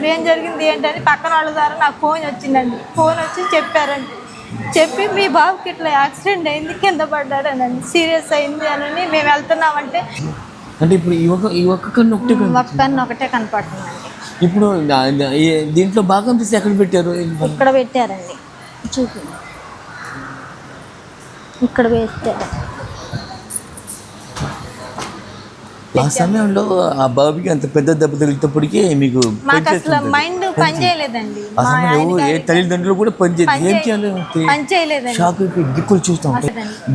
అసలు ఏం జరిగింది ఏంటని పక్కన వాళ్ళ ద్వారా నాకు ఫోన్ వచ్చిందండి. ఫోన్ వచ్చి చెప్పారండి. చెప్పి మీ బాబుకి ఇట్లా యాక్సిడెంట్ అయింది కింద పడ్డాడనండి. సీరియస్ అయింది అని మేము వెళ్తున్నామంటే అంటే ఇప్పుడు ఈ ఒక్క ఈ ఒక్క కన్ను ఒకటే కన్ను. ఒకటే కనపడుతుందండి. ఇప్పుడు దీంట్లో భాగం తీసి ఎక్కడ పెట్టారు? ఇక్కడ పెట్టారండి. చూపి. ఇక్కడ పెట్టారు. ఆ సమయంలో ఆ బాబుకి అంత పెద్ద దెబ్బ తగిలినప్పటికీ మీకు మాకు అసలు మైండ్ పని చేయలేదండి. ఆ సమయంలో ఏ తల్లిదండ్రులు కూడా పనిచేయదు ఏం చేయాలి పని షాక్ దిక్కులు చూస్తాం.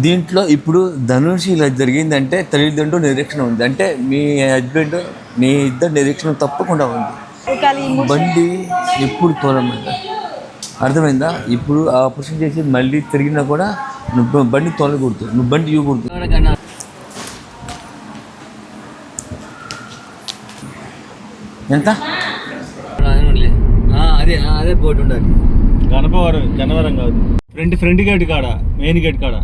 దీంట్లో ఇప్పుడు ధనుష్ ఇలా జరిగిందంటే తల్లిదండ్రులు నిరీక్షణ ఉంది. అంటే మీ హస్బెండ్ మీ ఇద్దరు నిరీక్షణ తప్పకుండా ఉంది. బండి ఎప్పుడు తోలమంట? అర్థమైందా? ఇప్పుడు ఆపరేషన్ చేసి మళ్ళీ తిరిగినా కూడా నువ్వు బండి తోలకూడదు. నువ్వు బండి ఇవ్వకూడదు. ఎంత? అదే అదే బోర్డు ఉండాలి. గణపవరం గన్నవరం కాదు. ఫ్రంట్ ఫ్రంట్ గేట్ కాడ? మెయిన్ గేట్ కాడ?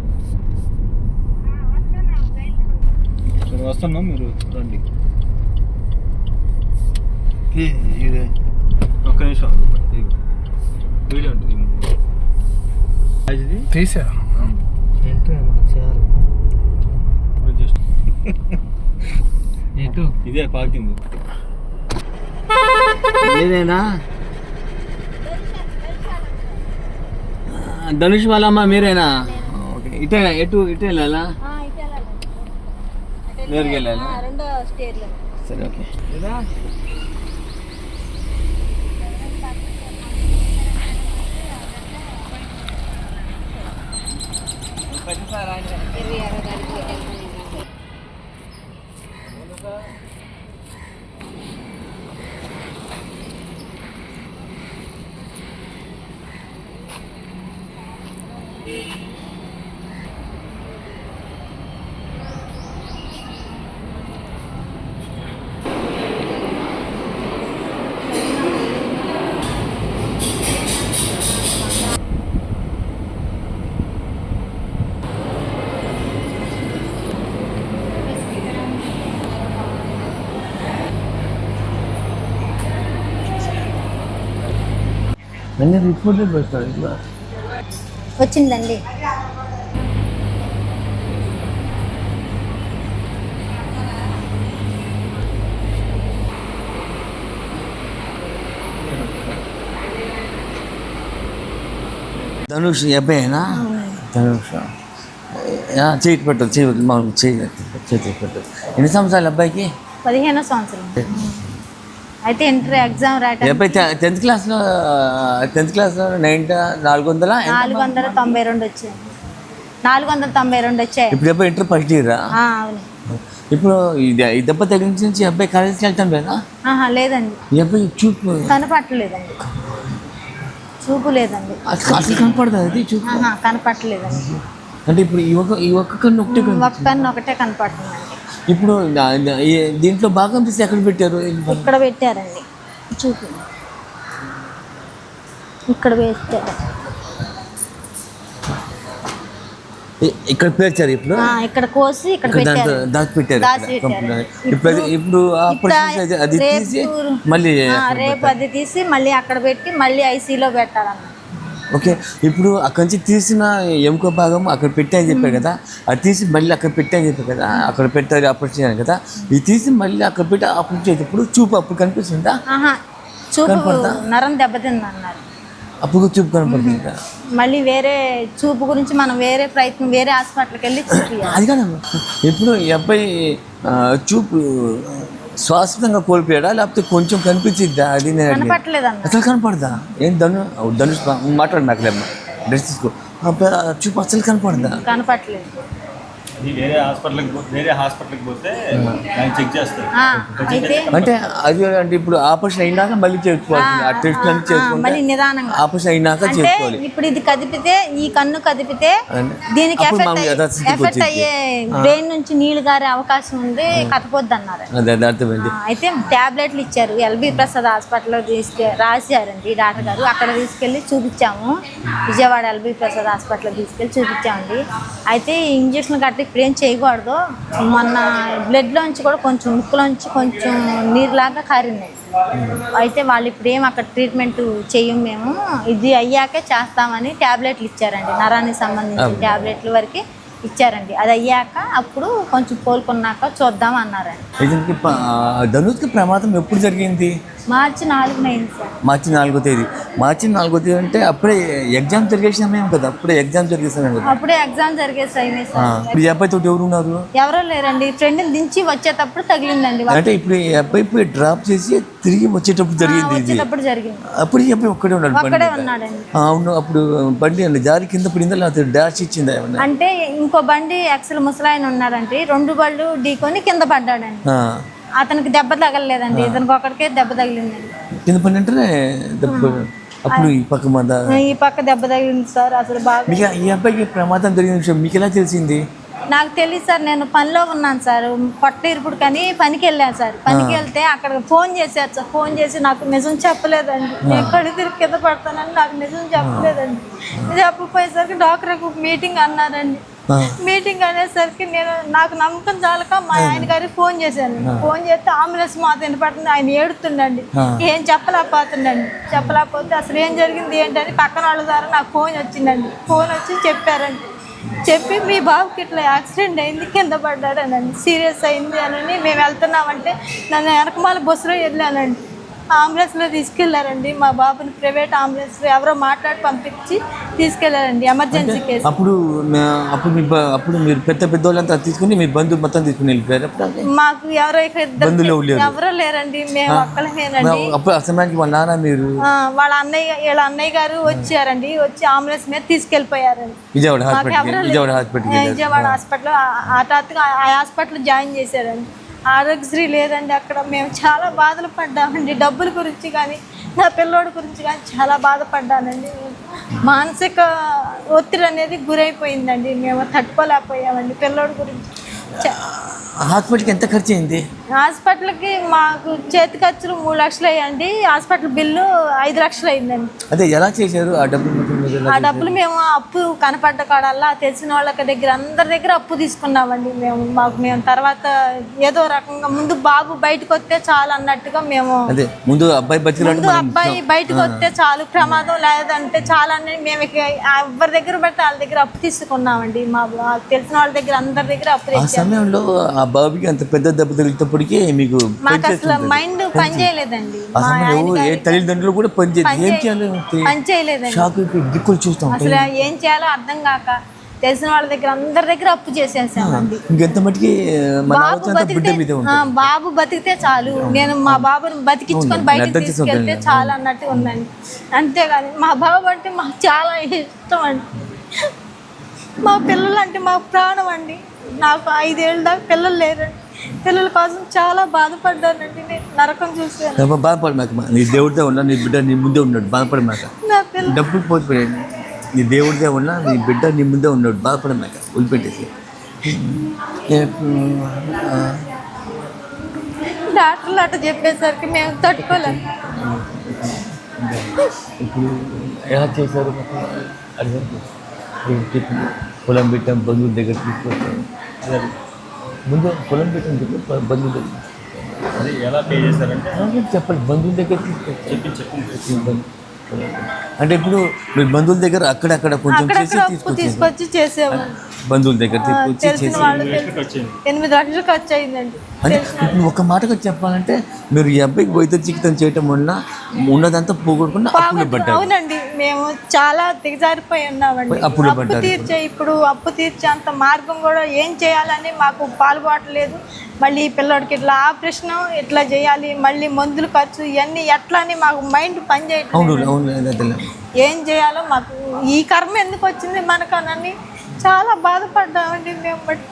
సరే వస్తున్నాం మీరు రండి. ఒక్క నిమిషం. వీడియో ఉంటుంది తీసా? ఇదే పార్కింగ్ లేదేనా ధనుష్ వాళ్ళమ్మ మీరేనా? ఓకే. ఇటే ఎటు ఇటే వెళ్ళాలా? నేరుగా వెళ్ళాలా. సరే ఓకే. అన్ని రిపోర్ట్ పెడతారు ఇట్లా వచ్చిందండి. ధనుష్ ఈ అబ్బాయినా ధనుష్. ఆ, చేయి పెట్టదు చేయి మాకు చేతి పెట్టదు ఎన్ని సంవత్సరాలు అబ్బాయికి? పదిహేనో సంవత్సరం. అయితే ఇంటర్ ఎగ్జామ్ రాయటానికి అబ్బాయి టెన్త్ క్లాస్లో టెన్త్ క్లాస్లో నైన్టీ నాలుగు వందల నాలుగు వందల తొంభై రెండు వచ్చాయి. నాలుగు వందల తొంభై రెండు వచ్చాయి. ఇప్పుడు అబ్బాయి ఇంటర్ ఫస్ట్ ఇయరా అవును. ఇప్పుడు ఇది ఈ దెబ్బ తగిలించి నుంచి అబ్బాయి కాలేజీకి వెళ్తాం లేదా? లేదండి. అబ్బాయి చూపు కనపట్టలేదండి. చూపు లేదండి. అసలు కనపడదు అది చూపు? ఆహా కనపట్టలేదండి. అంటే ఇప్పుడు ఈ ఒక్క ఈ ఒక్క కన్ను ఒకటే ఒక్క కన్ను ఒకటే కనపడుతుందండి ఇప్పుడు దీంట్లో భాగం తీసి ఎక్కడ పెట్టారు? ఇక్కడ పెట్టారండి. చూపు. ఇక్కడ పెట్టారు. ఇక్కడ పేర్చారు ఇప్పుడు? ఇక్కడ కోసి ఇక్కడ పెట్టారు. దాచి పెట్టారు. ఇప్పుడు ఇప్పుడు అది తీసి మళ్ళీ రేపు అది తీసి మళ్ళీ అక్కడ పెట్టి మళ్ళీ ఐసీలో పెట్టాలన్న ఓకే? ఇప్పుడు అక్కడి నుంచి తీసిన ఎముక భాగం అక్కడ పెట్టా అని చెప్పారు కదా అది తీసి మళ్ళీ అక్కడ పెట్టా అని చెప్పారు కదా అక్కడ పెట్టారు ఆపరేషన్ చేయాలి కదా ఇది తీసి మళ్ళీ అక్కడ పెట్టి ఆపరేషన్ చేసేటప్పుడు చూపు అప్పుడు కనిపిస్తుందా? చూపు? నరం దెబ్బతింది అన్నారు అప్పుడు చూపు కనపడుతుందా? మళ్ళీ వేరే చూపు గురించి మనం వేరే ప్రయత్నం వేరే హాస్పిటల్కి వెళ్ళి అది కాదమ్మా. ఇప్పుడు ఈ అబ్బాయి చూపు శాశ్వతంగా కోల్పోయాడా? లేకపోతే కొంచెం కనిపించిద్దా? అది నేను అసలు కనపడదా? ఏం ధను? ధనుష్ మాట్లాడు నాకులేమ్మా డ్రెస్ తీసుకో. చూపు అసలు కనపడదా? కనపట్టలేదు ఇది వేరే హాస్పిటల్కి పో- వేరే హాస్పిటల్కి పోతే దాన్ని చెక్ చేస్తారు. ఆ, అయితే అంటే అది అంటే ఇప్పుడు ఆపరేషన్ అయినాక మళ్ళీ చేసుకోవాలి ఆ టెస్ట్ అన్ని ఆ, చేసుకుంటే మళ్ళీ నిదానంగా. ఆపరేషన్ అయినాక చేసుకోవాలి. ఇప్పుడు ఇది కదిపితే ఈ కన్ను కదిపితే దీనికి ఎఫెక్ట్. అయ్యే బ్రెయిన్ నుంచి నీళ్ళు గారే అవకాశం ఉంది కథపోద్ది అన్నారు అర్థమైంది. అయితే టాబ్లెట్లు ఇచ్చారు. ఎల్బి ప్రసాద్ హాస్పిటల్లో తీసుకె రాశారండి డాక్టర్ గారు. అక్కడ తీసుకెళ్ళి చూపించాము. విజయవాడ ఎల్బి ప్రసాద్ హాస్పిటల్లో తీసుకెళ్ళి చూపించామండి. అయితే ఈ ఇంజక్షన్ గట్టి ఇప్పుడు ఏం చేయకూడదు. మొన్న బ్లడ్లోంచి కూడా కొంచెం ముక్కులోంచి కొంచెం నీరులాగా కారింది. అయితే వాళ్ళు ఇప్పుడు ఏం అక్కడ ట్రీట్మెంట్ చేయం మేము. ఇది అయ్యాకే చేస్తామని ట్యాబ్లెట్లు ఇచ్చారండి. నరానికి సంబంధించిన ట్యాబ్లెట్ల వరకు. ఇచ్చారండి. అది అయ్యాక అప్పుడు కొంచెం కోలుకున్నాక చూద్దాం అన్నారండి. ప- ధనుష్కి ప్రమాదం ఎప్పుడు జరిగింది? మార్చి నాలుగున అయింది సార్. మార్చి నాలుగో తేదీ. మార్చి నాలుగో తేదీ అంటే అప్పుడే ఎగ్జామ్ జరిగే సమయం కదా అప్పుడే ఎగ్జామ్ జరిగే సమయం కదా. అప్పుడే ఎగ్జామ్ జరిగే సమయం ఆ, సార్ ఇప్పుడు ఈ అబ్బాయి తోటి ఎవరు ఉన్నారు? ఎవరో లేరండి. ఫ్రెండ్ని దించి వచ్చేటప్పుడు తగిలిందండి. అంటే ఇప్పుడు ఈ అబ్బాయి పోయి డ్రాప్ చేసి తిరిగి వచ్చేటప్పుడు జరిగింది ఇది. అప్పుడు అబ్బాయి ఒక్కడే ఉన్నాడు బండి. అవును అప్పుడు బండి అండి. జారి కింద పడిందా లేకపోతే డాష్ ఇచ్చిందా అంటే ఇంకో బండి ఎక్సల్ ముసలాయన ఉన్నాడండి. రెండు బళ్ళు ఢీకొని కింద పడ్డాడండి. అతనికి దెబ్బ తగలలేదండి. ఇతనికి ఒకడికే దెబ్బ తగిలిందండి. కింద పడి అంటే దెబ్బ అప్పుడు ఈ పక్క మంద ఈ పక్క దెబ్బ తగిలింది సార్. అసలు బాగా ఈ అబ్బాయికి ప్రమాదం జరిగిన విషయం మీకు ఎలా తెలిసింది? నాకు తెలియదు సార్ నేను పనిలో ఉన్నాను సార్. పొట్ట ఇరుపుడు కానీ పనికి వెళ్ళాను సార్. పనికి వెళ్తే అక్కడ ఫోన్ చేశారు సార్. ఫోన్ చేసి నాకు నిజం చెప్పలేదండి. నేను కళ్ళు తిరిగి కింద పడతానని నాకు నిజం చెప్పలేదండి. చెప్పపోయేసరికి డాక్టర్ మీటింగ్ అన్నారండి. మీటింగ్ అనేసరికి నేను నాకు నమ్మకం చాలక మా ఆయన గారికి ఫోన్ చేశాను. ఫోన్ చేస్తే అంబులెన్స్ మాత వినపడుతుంది ఆయన ఏడుతుండండి. ఏం చెప్పలేకపోతుండండి. చెప్పలేకపోతే అసలు ఏం జరిగింది ఏంటని పక్కన వాళ్ళ ద్వారా నాకు ఫోన్ వచ్చిందండి. ఫోన్ వచ్చి చెప్పారండి. చెప్పి మీ బాబుకి ఇట్లా యాక్సిడెంట్ అయింది కింద పడ్డాడనండి సీరియస్ అయింది అని మేము వెళ్తున్నామంటే నన్ను వెనకమాల బస్సులో వెళ్ళానండి అంబులెన్స్లో తీసుకెళ్ళారండి. మా బాబుని ప్రైవేట్ అంబులెన్స్లో ఎవరో మాట్లాడి పంపించి తీసుకెళ్ళారండి ఎమర్జెన్సీ కేసు అప్పుడు అప్పుడు మీ అప్పుడు మీరు పెద్ద పెద్ద వాళ్ళంతా తీసుకుని మీ బంధువు మొత్తం తీసుకుని వెళ్ళిపోయారు మాకు ఎవరో బంధువులు ఎవరు లేరు? ఎవరో లేరండి. మేము ఒక్కలమేనండి. అప్పుడు ఆ సమయానికి వాళ్ళ నాన్న మీరు? వాళ్ళ అన్నయ్య వీళ్ళ అన్నయ్య గారు వచ్చారండి. వచ్చి అంబులెన్స్ మీద తీసుకెళ్ళిపోయారండి. విజయవాడ ఎవరో విజయవాడ ఆ, విజయవాడ హాస్పిటల్ హఠాత్తుగా ఆ హాస్పిటల్ జాయిన్ చేశారండి. ఆరోగ్యశ్రీ లేదండి అక్కడ. మేము చాలా బాధలు పడ్డామండి. డబ్బుల గురించి కానీ నా పిల్లోడి గురించి కానీ చాలా బాధపడ్డానండి. మానసిక ఒత్తిడి అనేది గురైపోయిందండి. మేము తట్టుకోలేకపోయామండి పిల్లోడి గురించి. చ- హాస్పిటల్కి ఎంత ఖర్చు అయింది? హాస్పిటల్కి మాకు చేతి ఖర్చులు మూడు లక్షలు అయ్యండి హాస్పిటల్ బిల్లు ఐదు లక్షలు అయిందండి. అదే ఎలా చేశారు ఆ డబ్బులు ఆ డబ్బులు మేము అప్పు కనపడ్డ కాడల్లా తెలిసిన వాళ్ళకి దగ్గర అందరి దగ్గర అప్పు తీసుకున్నామండి మేము. మాకు మేము తర్వాత ఏదో రకంగా ముందు బాబు బయటకు వస్తే చాలు అన్నట్టుగా మేము అదే ముందు అబ్బాయి ముందు అబ్బాయి బయటకు వస్తే చాలు ప్రమాదం లేదంటే చాలా అని మేము ఎవరి దగ్గర పెడితే వాళ్ళ దగ్గర అప్పు తీసుకున్నామండి. మా మాకు తెలిసిన వాళ్ళ దగ్గర అందరి దగ్గర అప్పు ఆ సమయంలో ఆ బాబుకి అంత పెద్ద దెబ్బ తగిలినప్పటికీ మీకు మాకు అసలు మైండ్ పని చేయలేదండి ఏ తల్లిదండ్రులు కూడా పనిచేయదు ఏం చేయాలి పని చేయలేదండి షాక్ దిక్కులు చూస్తాం అసలు ఏం చేయాలో అర్థం కాక తెలిసిన వాళ్ళ దగ్గర అందరి దగ్గర అప్పు చేసేసామండి ఇంకెంత మటుకి బాబు బతికితే బాబు బతికితే చాలు. నేను మా బాబుని బతికించుకొని బయటకు అర్థం తీసుకెళ్తే చాలు అన్నట్టు ఉందండి. అంతేగాని మా బాబు అంటే మాకు చాలా ఇష్టం అండి. మా పిల్లలు అంటే మాకు ప్రాణం అండి. నాకు ఐదేళ్ళ దాకా పిల్లలు లేరండి. పిల్లల కోసం చాలా బాధపడ్డానండి. నేను నరకం చూసాను అబ్బా, బాధపడమాక మా. నీ దేవుడితో ఉన్నా నీ బిడ్డ నీ ముందే ఉన్నాడు బాధపడమాక. నా పిల్ల డబ్బులు పోతున్నాయండి నీ దేవుడిదే ఉన్నా నీ బిడ్డ నీ ముందే ఉన్నాడు బాధపడమాక. వదిలిపెట్టేసి. ఏ, ఆ, డాక్టర్లు అట్లా చెప్పేసరికి మేము తట్టుకోలేము ఇప్పుడు ఎలా చేశారు? మాకు? అడిగారు. పొలం పెట్టాం బంధువుల దగ్గర తీసుకొచ్చాం అదే ముందు పొలం పెట్టాం చెప్పి ప- బంధువుల దగ్గర ఎలా పే చేశారంటే చెప్పండి. బంధువుల దగ్గర తీసుకొచ్చాం చెప్పి చెప్పింది అంటే ఇప్పుడు మీరు బంధువుల దగ్గర అక్కడక్కడ కొంచెం చేసి తీసుకొచ్చి చేసేవాళ్ళు. బంధువుల దగ్గర తీసుకొచ్చి చేసి ఎనిమిది లక్షలు ఖర్చు అయిందండి. అంటే ఇప్పుడు ఒక మాటగా చెప్పాలంటే మీరు ఈ అబ్బాయికి వైద్య చికిత్స చేయటం వల్ల ఉన్నదంతా పోగొట్టుకుని అప్పులు పడ్డారు. అవునండి మేము చాలా దిగజారిపోయి ఉన్నామండి. అప్పులు పడ్డారు. తీర్చే ఇప్పుడు అప్పు తీర్చే అంత మార్గం కూడా ఏం చేయాలని మాకు పాల్గొనట్లేదు. మళ్ళీ ఈ పిల్లోడికి ఇట్లా ఆపరేషన్ ఇట్లా చేయాలి మళ్ళీ మందులు ఖర్చు ఇవన్నీ ఎట్లా అని మాకు మైండ్ పని చేయట్లేదు. ఏం చేయాలో మాకు ఈ కర్మ ఎందుకు వచ్చింది మనకనని చాలా బాధపడ్డామండి మేము బట్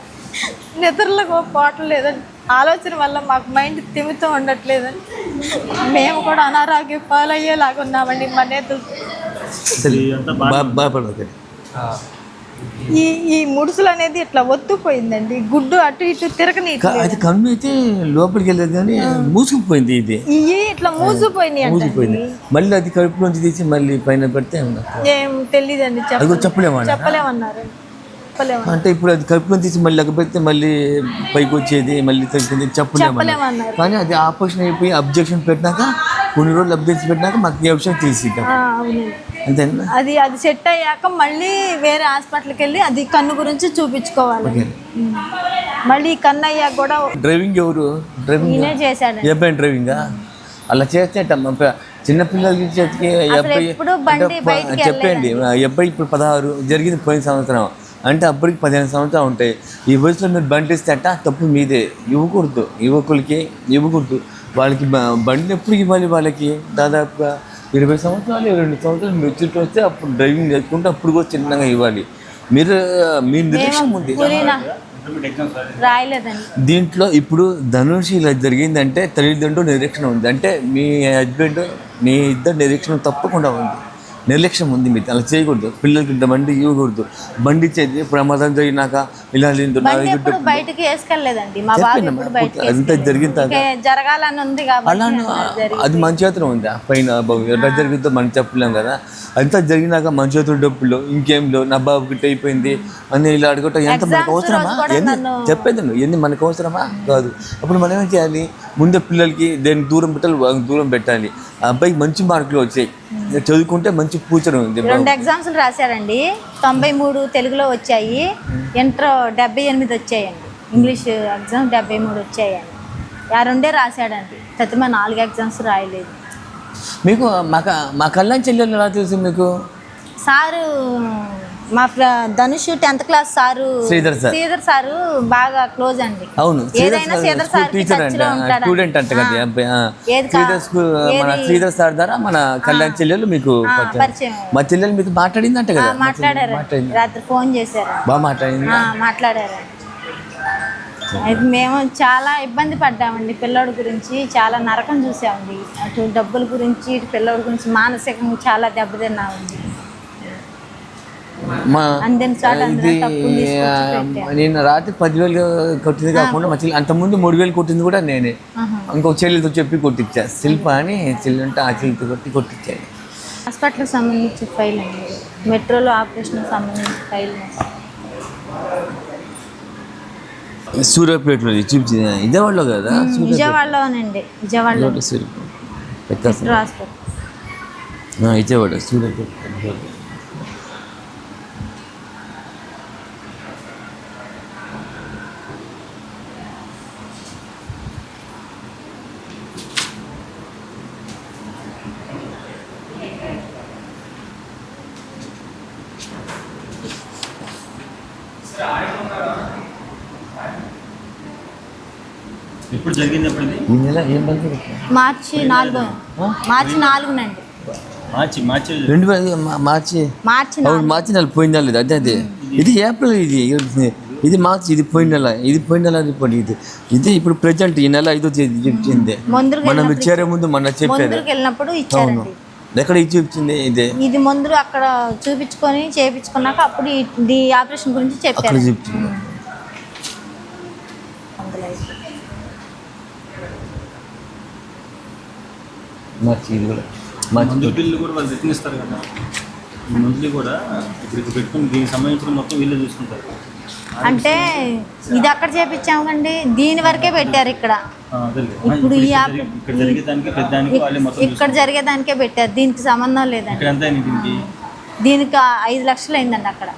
నిద్రలకు పోవట్లేదండి ఆలోచన వల్ల మాకు మైండ్ తిమితో ఉండట్లేదని మేము కూడా అనారోగ్య పాలయ్యేలాగా ఉన్నామండి మా నేతలు అసలు అంతా బా- బాధపడకండి ఈ ఈ ముడుసులు అనేది ఇట్లా ఒత్తుపోయిందండి. గుడ్డు అటు ఇటు తిరగని అది కన్ను అయితే లోపలికి వెళ్ళదు కానీ మూసుకుపోయింది ఇది. ఇవి ఇట్లా మూసిపోయినాయి అంటండి. మూసిపోయింది మళ్ళీ అది కడుపులోంచి తీసి మళ్ళీ పైన పెడితే ఏం తెలియదండి చెప్ప చెప్పలేమా చెప్పలేమన్నారు. చెప్పలేము అంటే ఇప్పుడు అది కడుపులో తీసి మళ్ళీ లెక్కపెడితే మళ్ళీ పైకి వచ్చేది మళ్ళీ తగ్గింది చెప్పలేము చెప్పలేమన్నారు. కానీ అది ఆపరేషన్ అయిపోయి అబ్జెక్షన్ పెట్టినాక కొన్ని రోజులు అబ్జెక్షన్ పెట్టినాక మాకు ఈ విషయం తెలిసి అవునండి. అది అది సెట్ అయ్యాక మళ్ళీ వేరే హాస్పిటల్కి వెళ్ళి అది కన్ను గురించి చూపించుకోవాలి. మళ్ళీ కన్ను అయ్యాక కూడా డ్రైవింగ్ ఎవరు? డ్రైవింగ్ ఈయనే చేశాడు అబ్బాయి డ్రైవింగా? అలా చేస్తే చిన్నపిల్లలకి చేతికి అబ్బాయి చెప్పండి అబ్బాయి ఇప్పుడు పదహారు జరిగింది పోయిన సంవత్సరం. అంటే అప్పటికి పదిహేను సంవత్సరాలు ఉంటాయి. ఈ వయసులో మీరు బండి ఇస్తే అట్ట తప్పు మీదే. ఇవ్వకూడదు. యువకులకి ఇవ్వకూడదు. వాళ్ళకి బ- బండి ఎప్పుడు ఇవ్వాలి వాళ్ళకి? దాదాపుగా ఇరవై సంవత్సరాలు ఇరవై రెండు సంవత్సరాలు మెచ్యూరిటీ వస్తే అప్పుడు డ్రైవింగ్ నేర్చుకుంటే అప్పుడు కూడా చిన్నగా ఇవ్వాలి. మీరు మీ నిర్లక్ష్యం ఉంది. దీంట్లో ఇప్పుడు ధనుష్ ఇలా జరిగిందంటే తల్లిదండ్రులు నిరీక్షణ ఉంది. అంటే మీ హస్బెండ్ మీ ఇద్దరు నిరీక్షణ తప్పకుండా ఉంది. నిర్లక్ష్యం ఉంది మీరు అలా చేయకూడదు పిల్లలకి బండి ఇవ్వకూడదు. బండి ఇచ్చేది ప్రమాదం జరిగినాక ఇలా బయటికి వేసుకెళ్ళలేదండి. మా బాబు అదంతా జరిగిన జరగాలని ఉంది అలా. అది మన చేతిలో ఉంది? ఆ పైన బాబు ఎలా జరిగిందో మనం చెప్పలేం కదా. అంతా జరిగినాక మన చేతుల డబ్బులు ఇంకేం లేవు నా బాబుకి ఇట్ట అయిపోయింది అని ఇలా అడగటం ఎంత మనకు అవసరమా? చెప్పేది ఎన్ని మనకు అవసరమా? కాదు. అప్పుడు మనం ఏం చేయాలి? ముందే పిల్లలకి దేనికి దూరం పెట్టాలి దూరం పెట్టాలి. ఆ అబ్బాయికి మంచి మార్కులు వచ్చాయి. చదువుకుంటే మంచి ఫ్యూచర్ ఉంది. రెండు ఎగ్జామ్స్ రాశారండి. తొంభై మూడు తెలుగులో వచ్చాయి. ఇంటర్ డెబ్బై ఎనిమిది వచ్చాయండి. ఇంగ్లీష్ ఎగ్జామ్ డెబ్బై మూడు వచ్చాయండి. ఆ రెండే రాశాడండి. తతిమ నాలుగు ఎగ్జామ్స్ రాయలేదు. మీకు మా మా కళ్యాణ్ చెల్లెలు ఎలా తెలుసు మీకు? సారు మా Dhanush tenth class sir Sridhar sir. Sridhar sir బాగా క్లోజ్ అండి. అవును ఏదైనా శ్రీధర్ సార్ టీచర్ అంట స్టూడెంట్ అంట కదా శ్రీధర్ స్కూల్ మన శ్రీధర్ సార్ ద్వారా మన కళ్యాణ్ చెల్లెలు మీకు మా చెల్లెలు మీకు మాట్లాడింది అంట కదా మాట్లాడారు. రాత్రి ఫోన్ చేశారు. బాగా మాట్లాడింది. మాట్లాడారు. మేము చాలా ఇబ్బంది పడ్డామండి పిల్లోడి గురించి చాలా నరకం చూసామండి. అటు డబ్బుల గురించి ఇటు పిల్లోడి గురించి మానసికంగా చాలా దెబ్బతిన్నామండి. మా ఇది. నేను రాత్రి పదివేలు కొట్టింది కాకుండా మా చెల్లి అంతకుముందు మూడు వేలు కొట్టింది కూడా నేనే. ఆహా. ఇంకో చెల్లితో చెప్పి కొట్టించా. శిల్ప అని చెల్లి ఉంటే ఆ చెల్లితో కొట్టి కొట్టించాను. హాస్పిటల్కి సంబంధించి ఫైల్ అండి. మెట్రోలో ఆపరేషన్ సంబంధించి ఫైల్ సూర్యాపేటలో ఇదేవాళ్ళు కదా? విజయవాడలోనండి. విజయవాడలో. సూర్యాపేట. హాస్పిటల్. ఇచ్చేవాడు సూర్యాపేట. ఇప్పుడు ఈ నెల ఏం బంద్ మార్చి నాలుగు. మార్చి నాలుగునండి. మార్చి మార్చి రెండు వేల మార్చి. మార్చి మార్చి నెల పోయిన నెల అదే అదే. ఇది ఏప్రిల్ ఇది ఇది మార్చి ఇది పోయిన నెల ఇది పోయిన నెల రిపోర్ట్ ఇది. ఇది ఇప్పుడు ప్రజెంట్ ఈ నెల ఐదో తేదీ చెప్పింది మనం చేరే ముందు మన చెప్పారు అవును. ఎక్కడ ఇది చూపించింది? ఇదే. ఇది మందులు అక్కడ చూపించుకొని చేపించుకున్నాక అప్పుడు ఈ- ఇది ఆపరేషన్ గురించి అక్కడ చెప్పారు. చూపించింది. మార్చి ఇది. కూడా మందు బిల్లు కూడా వాళ్ళు రిటర్న్ ఇస్తారు కదా. ఈ మందులు కూడా ఇప్పుడు ఇక్కడ పెట్టుకుని దీనికి సంబంధించిన మొత్తం వీళ్ళే చూసుకుంటారు. అంటే ఇది అక్కడ చేపించాము కండి దీని వరకే పెట్టారు ఇక్కడ. ఇప్పుడు ఈ ఇక్కడ యాప్ ఇక్కడ జరిగేదానికి పెట్టారు. దీనికి సంబంధం లేదండి. దీనికి? ఐదు లక్షలు అయిందండి అక్కడ.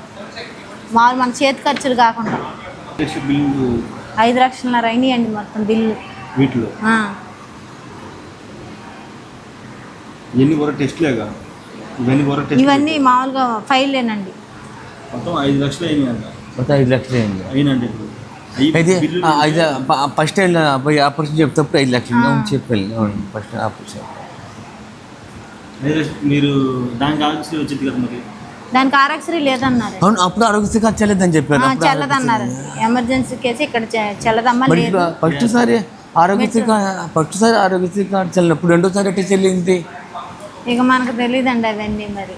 మామూలు మన చేతి ఖర్చులు కాకుండా. ఐదు లక్షలన్నర అయినాయండి మొత్తం బిల్లు. వీటిలో. ఇవన్నీ కూడా టెస్ట్లేగా? ఇవన్నీ మామూలుగా ఫైల్లేనండి మొత్తం ఐదు లక్షలు అయినాయి అంట మొత్తం ఐదు లక్షలు అయింది అయినండి అయితే ఆ, ఐదు ఫస్ట్ పోయి ఆపరేషన్ చెప్తేప్పుడు ఐదు లక్షలు చెప్పాలి ఫస్ట్ ఆపరేషన్ మీరు దానికి ఆలోచన వచ్చింది కదా మరి? దానికి ఆరక్షరి లేదన్నారు. అవును అప్పుడు ఆరోగ్యశ్రీ కార్డు చెల్లదని చెప్పారు. ఆ, చల్లదన్నారు. ఎమర్జెన్సీ కేసు ఇక్కడ చల్లదమ్మ లేదు. ఫస్ట్ సారి ఆరోగ్యశ్రీ కార్డు ఫస్ట్ సారి ఆరోగ్యశ్రీ కార్డు చెల్లినప్పుడు రెండోసారి ఎట్టి చెల్లింది ఇక మనకు తెలియదండి అవన్నీ మరి.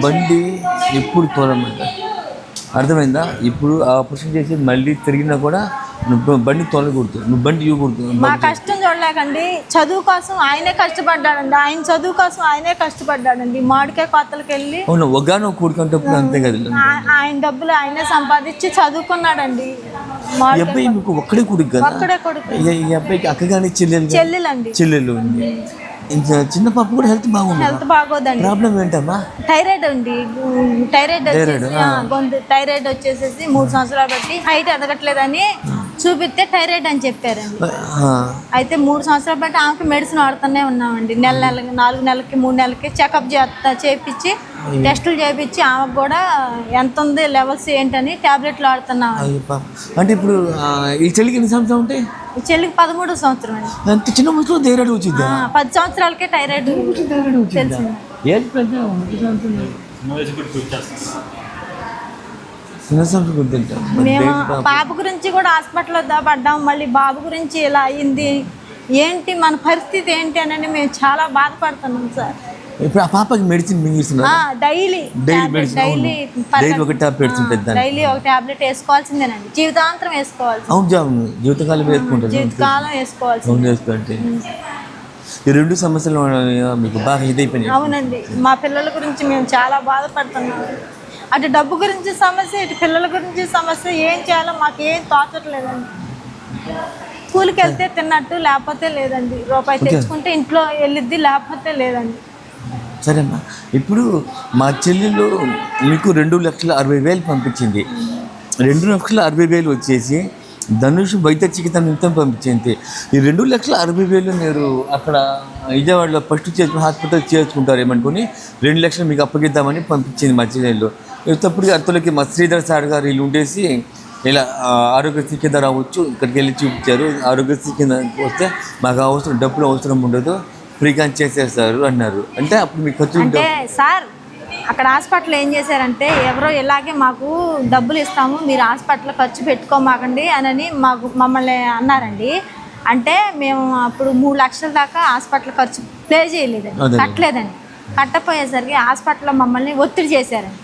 బండి ఎప్పుడు తోలమంట. అర్థమైందా? ఇప్పుడు ఆపరేషన్ చేసి మళ్ళీ తిరిగినా కూడా నువ్వు బండి తొలగకూడదు నువ్వు బండి ఇవ్వకూడదు. మా కష్టం చూడలేకండి. చదువు కోసం ఆయనే కష్టపడ్డాడండి. ఆయన చదువు కోసం ఆయనే కష్టపడ్డాడండి. మామిడికాయ కొత్తలకు వెళ్ళి అవును ఒగానో కూడుకుంటప్పుడు అంతే కదా ఆ- ఆయన డబ్బులు ఆయనే సంపాదించి చదువుకున్నాడండి. ఈ అబ్బాయి మీకు ఒక్కడే కొడుకు కదా? ఒక్కడే కొడుకు. ఈ- అబ్బాయికి అక్క కానీ చెల్లెలు చెల్లెలండి. చెల్లెలు చిన్న పాప కూడా హెల్త్ బాగుంది? హెల్త్ బాగోదండి. ప్రాబ్లం ఏంటమ్మా? థైరాయిడ్ అండి. Thyroid thyroid? వచ్చేసేసి మూడు సంవత్సరాలు బట్టి హైట్ ఎదగట్లేదని చూపిస్తే థైరాయిడ్ అని చెప్పారండి. ఆ, అయితే మూడు సంవత్సరాలు బట్టి ఆమెకి మెడిసిన్ వాడుతూనే ఉన్నామండి. నెల నెలకి నాలుగు నెలలకి మూడు నెలలకి చెకప్ చేస్తా చేపించి టెస్టులు చేపించి ఆమెకు కూడా ఎంత ఉంది లెవెల్స్ ఏంటని టాబ్లెట్లు వాడుతున్నాం అంటే ఇప్పుడు ఈ చెల్లికి ఎన్ని సంవత్సరాలు ఉంటాయి? ఈ చెల్లికి పదమూడు సంవత్సరం అండి. అంత చిన్న వయసులో ధైర్యాలు వచ్చిందా ఆ, పది సంవత్సరాలకే థైరాయిడ్ తెలిసింది ఏది పెద్ద ఒకటి సంవత్సరం. చిన్న వయసు కూడా వచ్చేస్తాను చిన్న గుర్తుంటాం మేము బాబు? గురించి కూడా హాస్పిటల్లో పడ్డాం. మళ్ళీ బాబు గురించి ఇలా అయింది. ఏంటి మన పరిస్థితి ఏంటి అని మేము చాలా బాధపడుతున్నాం సార్. ఇప్పుడు ఆ పాపకి మెడిసిన్ డైలీ డైలీ డైలీ ఒక టాబ్లెట్స్ ఉంటుంది డైలీ ఒక టాబ్లెట్ వేసుకోవాల్సిందేనండి. జీవితాంతరం వేసుకోవాల్సింది. అవును జాబ్ జీవితకాలం వేసుకుంటారు జీవితకాలం వేసుకోవాల్సింది. అవును వేసుకుంటే ఈ రెండు సమస్యలు మీకు బాగా ఇదైపోయినాయి. అవునండి. మా పిల్లల గురించి మేము చాలా బాధపడుతున్నాం. అటు డబ్బు గురించి సమస్య ఇటు పిల్లల గురించి సమస్య ఏం చేయాలో మాకు ఏం తోచట్లేదండి. స్కూల్కి వెళ్తే తిన్నట్టు లేకపోతే లేదండి. రూపాయి తెచ్చుకుంటే ఇంట్లో వెళ్ళిద్ది లేకపోతే లేదండి. సరేమ్మా. ఇప్పుడు మా చెల్లెలు మీకు రెండు లక్షల అరవై వేలు పంపించింది. రెండు లక్షల అరవై వేలు వచ్చేసి ధనుష్ వైద్య చికిత్స నిమిత్తం పంపించింది. ఈ రెండు లక్షల అరవై వేలు మీరు అక్కడ విజయవాడలో ఫస్ట్ చేర్చు హాస్పిటల్ చేర్చుకుంటారు ఏమనుకుని రెండు లక్షలు మీకు అప్పగిద్దామని పంపించింది మా చెల్లెలు. తప్పుడు అర్థలకి మా శ్రీధర్ సార్ గారు వీళ్ళు ఉండేసి ఇలా ఆరోగ్యశ్రీ కింద రావచ్చు ఇక్కడికి వెళ్ళి చూపించారు. ఆరోగ్యశ్రీ కింద వస్తే మాకు అవసరం డబ్బులు అవసరం ఉండదు ఫ్రీగా చేసేస్తారు అన్నారు. అంటే అప్పుడు మీకు ఖర్చు అంటే సార్ అక్కడ హాస్పిటల్ ఏం చేశారంటే ఎవరో ఇలాగే మాకు డబ్బులు ఇస్తాము మీరు హాస్పిటల్ ఖర్చు పెట్టుకోమాకండి అని మాకు మమ్మల్ని అన్నారండి. అంటే మేము అప్పుడు మూడు లక్షల దాకా హాస్పిటల్ ఖర్చు ప్లే చేయలేదండి. కట్టలేదండి. కట్టపోయేసరికి హాస్పిటల్లో మమ్మల్ని ఒత్తిడి చేశారండి.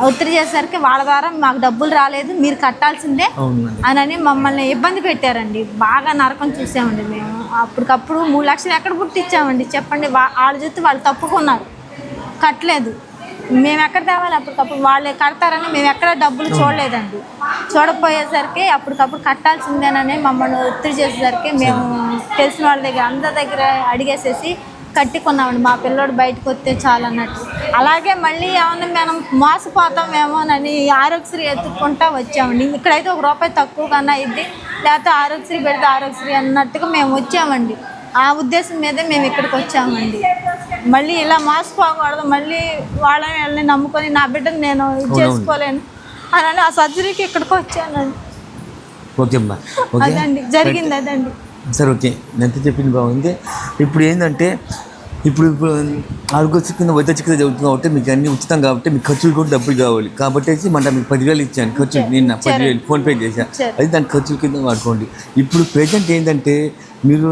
ఒత్తిడి చేసేసరికి వాళ్ళ ద్వారా మాకు డబ్బులు రాలేదు మీరు కట్టాల్సిందే అని మమ్మల్ని ఇబ్బంది పెట్టారండి. బాగా నరకం చూసామండి మేము. అప్పటికప్పుడు మూడు లక్షలు ఎక్కడ పుట్టించామండి? చెప్పండి వా- వాళ్ళ చూస్తే వాళ్ళు తప్పుకున్నారు. కట్టలేదు. మేము ఎక్కడ తేవాలి? అప్పటికప్పుడు వాళ్ళే కడతారని మేము ఎక్కడ డబ్బులు చూడలేదండి. చూడకపోయేసరికి అప్పటికప్పుడు కట్టాల్సిందేనని మమ్మల్ని ఒత్తిడి చేసేసరికి మేము తెలిసిన వాళ్ళ దగ్గర అందరి దగ్గర అడిగేసేసి కట్టుకున్నామండి. మా పిల్లోడు బయటకు వస్తే చాలు అన్నట్టు. అలాగే మళ్ళీ ఏమన్నా మనం మోసపోతామేమోనని ఆరోగ్యశ్రీ ఎత్తుక్కుంటా వచ్చామండి. ఇక్కడైతే ఒక రూపాయి తక్కువ కన్నా ఇది లేకపోతే ఆరోగ్యశ్రీ పెడితే ఆరోగ్యశ్రీ అన్నట్టుగా మేము వచ్చామండి. ఆ ఉద్దేశం మీదే మేము ఇక్కడికి వచ్చామండి. మళ్ళీ ఇలా మోసపోకూడదు. మళ్ళీ వాళ్ళని వీళ్ళని నమ్ముకొని నా బిడ్డను నేను ఇది చేసుకోలేను. అని ఆ సర్జరీకి ఇక్కడికి వచ్చానండి. ఓకే అదండి. జరిగింది అదండి. సరే ఓకే. ఎంత చెప్పింది బాగుంది. ఇప్పుడు ఏంటంటే ఇప్పుడు ఇప్పుడు ఆరోగ్య కింద వైద్య చికిత్స జరుగుతుంది కాబట్టి మీకు అన్ని ఉచితం కాబట్టి మీకు ఖర్చులు కూడా డబ్బులు కావాలి. కాబట్టి మన మీకు పదివేలు ఇచ్చాను ఖర్చు నిన్న పదివేలు ఫోన్పే చేశాను. అది దాని ఖర్చుల కింద వాడుకోండి. ఇప్పుడు ప్రజెంట్ ఏంటంటే మీరు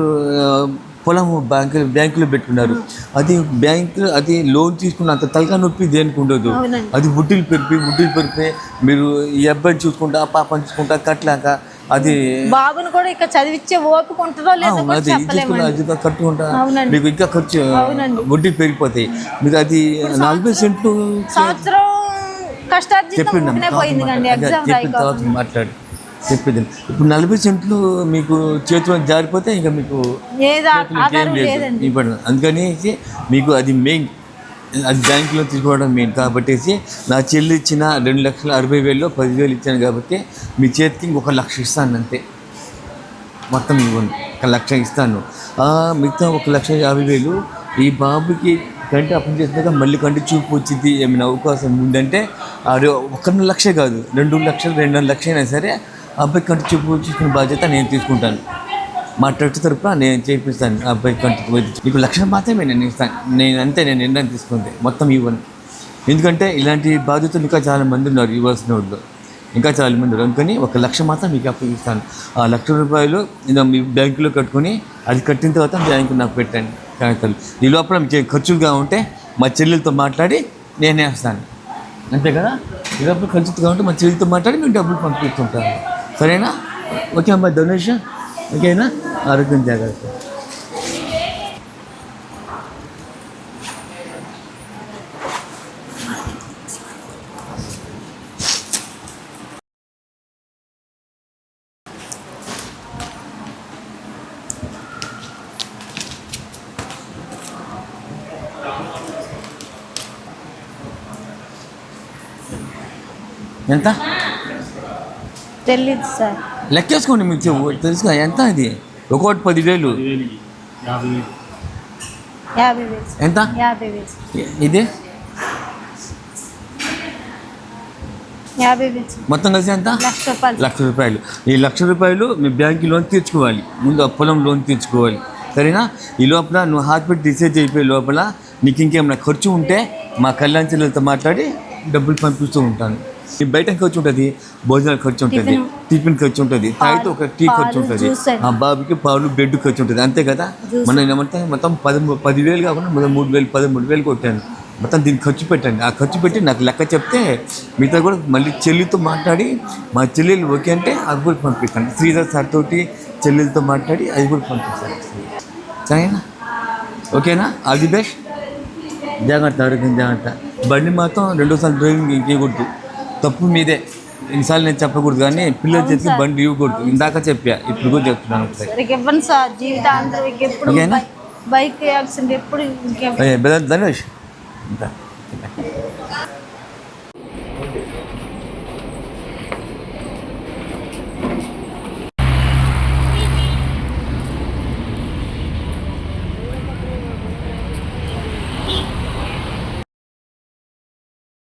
పొలం బ్యాంకులు బ్యాంకులో పెట్టుకున్నారు. అది బ్యాంకు అది లోన్ తీసుకున్న అంత తలకా నొప్పి దేనికి ఉండదు. అది వడ్డీలు పెరిపి వడ్డీలు పెరిపి మీరు ఈ అబ్బాయిని చూసుకుంటా పాపని చూసుకుంటా కట్టలేక అది బాబుని కూడా ఇక చదివిచ్చే ఓపిక ఉంటుందో లేదో అది అది కట్టుకుంటా. మీకు ఇంకా ఖర్చు. వడ్డీ పెరిగిపోతాయి. మీకు అది నలభై సెంట్లు సంవత్సరం కష్టార్జితం చెప్పిన తర్వాత మాట్లాడు. చెప్పింది ఇప్పుడు నలభై సెంట్లు మీకు చేతిలో జారిపోతే ఇంకా మీకు ఇవ్వడం. అందుకని మీకు అది మెయిన్. అది బ్యాంకులో తీసుకోవడం మెయిన్ కాబట్టి నా చెల్లి ఇచ్చిన రెండు లక్షల అరవై వేలలో పదివేలు ఇచ్చాను కాబట్టి మీ చేతికి ఇంకొక లక్ష ఇస్తాను అంతే. మొత్తం ఇవ్వండి. ఒక లక్ష ఇస్తాను. ఆ, మిగతా ఒక లక్ష యాభై వేలు ఈ బాబుకి కంటి అప్పు చేసినాక మళ్ళీ కంటి చూపు వచ్చింది. ఏమైనా అవకాశం ఉందంటే అది ఒక లక్ష కాదు. రెండు లక్షలు రెండున్నర లక్ష అయినా సరే ఆ అబ్బాయి కంటి చూపు చూసుకునే బాధ్యత నేను తీసుకుంటాను. మా ట్రస్ట్ తరపున నేను చేపిస్తాను. ఆ అబ్బాయి కంటికి వైద్యం నీకు లక్ష మాత్రమే నేను ఇస్తాను. నేను అంతే నేను నిర్ణయం తీసుకుంది మొత్తం ఇవ్వను. ఎందుకంటే ఇలాంటి బాధ్యతలు ఇంకా చాలా మంది ఉన్నారు ఇవ్వాల్సిన వాళ్ళు ఇంకా చాలా మంది ఉన్నారు. అందుకని ఒక లక్ష మాత్రం మీకు అప్పగిస్తాను ఆ లక్ష రూపాయలు నేను మీ బ్యాంకులో కట్టుకొని అది కట్టిన తర్వాత బ్యాంకు నాకు పెట్టండి. కాగితాలు ఈ లోపల మీకు ఖర్చులుగా ఉంటే మా చెల్లెలతో మాట్లాడి నేనే వస్తాను. అంతే కదా? ఈ లోపల ఖర్చుగా ఉంటే మా చెల్లితో మాట్లాడి మేము డబ్బులు పంపిస్తుంటాను సరేనా? ఓకే అమ్మాయి డొనేషన్. ఓకేనా ఆరోగ్యం జాగ్రత్త ఎంత తెలియదు సార్ లెక్కేసుకోండి మీకు తెలుసు ఎంత ఇది? ఒకటి పదివేలు. ఎంత? ఇది? మొత్తం కలిసి ఎంత? లక్ష రూపాయలు. ఈ లక్ష రూపాయలు మీ బ్యాంక్ లోన్ తీర్చుకోవాలి. ముందు ఆ పొలం లోన్ తీర్చుకోవాలి. సరేనా? ఈ లోపల నువ్వు హాస్పిటల్ డిసైడ్ అయిపోయే లోపల నీకు ఇంకేమైనా ఖర్చు ఉంటే మా కళ్యాణ్ చెల్లెలతో మాట్లాడి డబ్బులు పంపిస్తూ ఉంటాను. ఈ బయట ఖర్చు ఉంటుంది భోజనాల ఖర్చు ఉంటుంది టిఫిన్. ఖర్చు ఉంటుంది తాగితే ఒక టీ ఖర్చు ఉంటుంది. ఆ బాబుకి పాలు బెడ్ ఖర్చు ఉంటుంది అంతే కదా. మనం ఏమంటే మొత్తం పదమూడు పదివేలు కాకుండా మొత్తం మూడు వేలు పదమూడు వేలు కొట్టాను. మొత్తం దీనికి ఖర్చు పెట్టండి. ఆ ఖర్చు పెట్టి నాకు లెక్క చెప్తే మిగతా కూడా మళ్ళీ చెల్లితో మాట్లాడి మా చెల్లెలు ఓకే అంటే అది కూడా పంపిస్తాను. శ్రీధర్ సార్ తోటి చెల్లెలతో మాట్లాడి అది కూడా పంపిస్తాను. సరేనా? ఓకేనా? All the best. జాగ్రత్త ఆరోగ్యం జాగ్రత్త. బండి మాత్రం రెండోసార్లు డ్రైవింగ్ ఇంకేయకూడదు తప్పు మీదే. ఇన్నిసార్లు నేను చెప్పకూడదు కానీ పిల్లల చేతికి. బండి ఇవ్వకూడదు. ఇందాక చెప్పా ఇప్పుడు కూడా చెప్తున్నాను ఇవ్వండి సార్. ఎప్పుడు? బైక్ యాక్సిడెంట్ ఎప్పుడు ధనుష్.